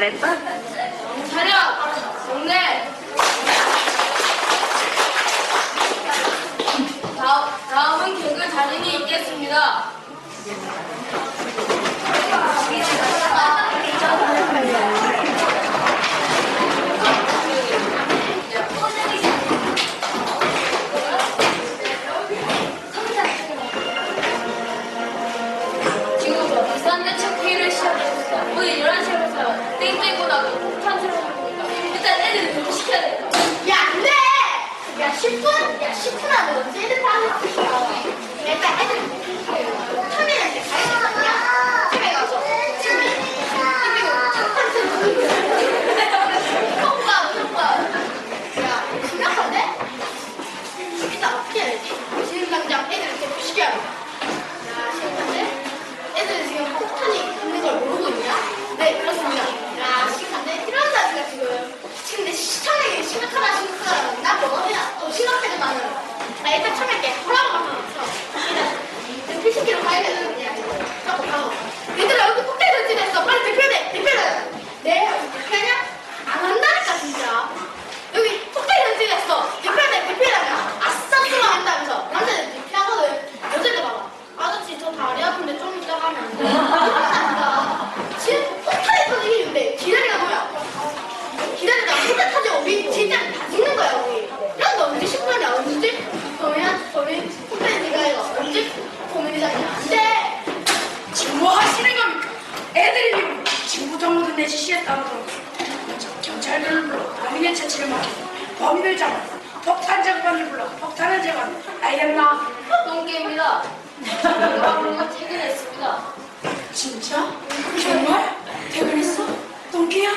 잘했어? 차려! 동네! 다음은 개그 자신이 있겠습니다. 지금 뭐 비싼 대책 회의를 시작했습니다. 오늘 뭐 이런 식으로 땡땡고 나고 폭탄 들어오는 거니까 일단 애들을 교육시켜야 돼. 야, 안 야, 10분? 야, 10분 안에 언제 애들 다 하는 거야? 일단 애들 I 범인의 처치를 막히고 범인을 잡아 폭탄 장관을 불러 폭탄을 제관 알겠나? 똥개입니다. 제가 오늘 퇴근했습니다. 진짜? 정말? 퇴근했어? 똥개야?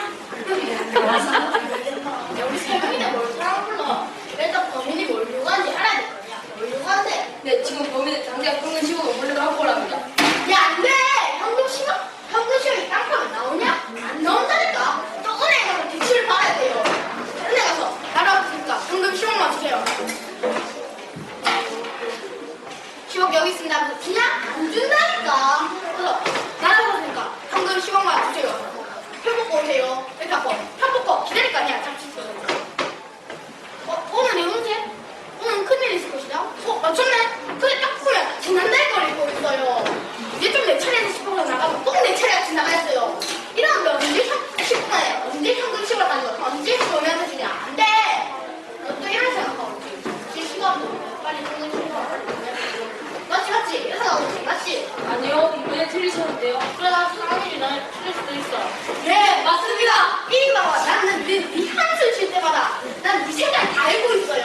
우리 세명이나 뭘 사람 불러. 일단 범인이 뭘 요구하는지 알아야 될 거냐. 뭘 요구하는데. 네, 지금 범인을 당장 끊으시고 10억 여기 있습니다 하면서 그냥 안 준다니까 그래서 나라고 그러니까 방금 10억만 주세요 펴먹고 오세요 일단 뭐 편복권 기다릴 거 아니야 잠시 어? 오늘 내 문제? 오늘 큰일 있을 것이다 어? 어 맞췄네? 그래 틀리셨는데요. 그러다 사람이나 틀릴 수도 있어. 네, 맞습니다. 이리 봐봐. 나는 늘 미한술 칠 때마다 난 네 생각 다 알고 있어요.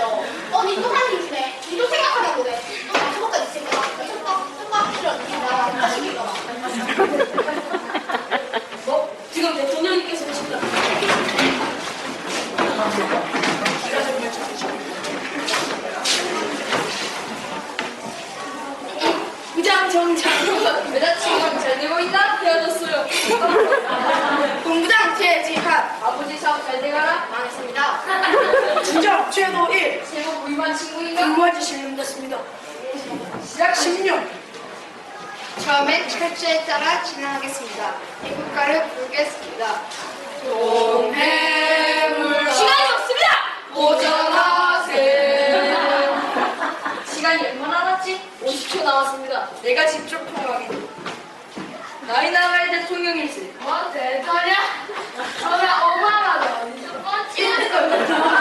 본부장 제지한 아버지 사업 잘 돼가라. 망했습니다. 진정 최도 1 제목 무임한 친구인가? 근무한 지 실명됐습니다. 시작 10년 처음엔 철저에 따라 진행하겠습니다. 이 국가를 부르겠습니다. 동해물 시간이 없습니다. 오전하세요. 시간이 얼마나 남았지? 50초 남았습니다. 내가 직접 통화하겠다. 나이 나갈 대통령이지. 뭐 대단냐? 저야 오바마다 완전 뻔치는 거.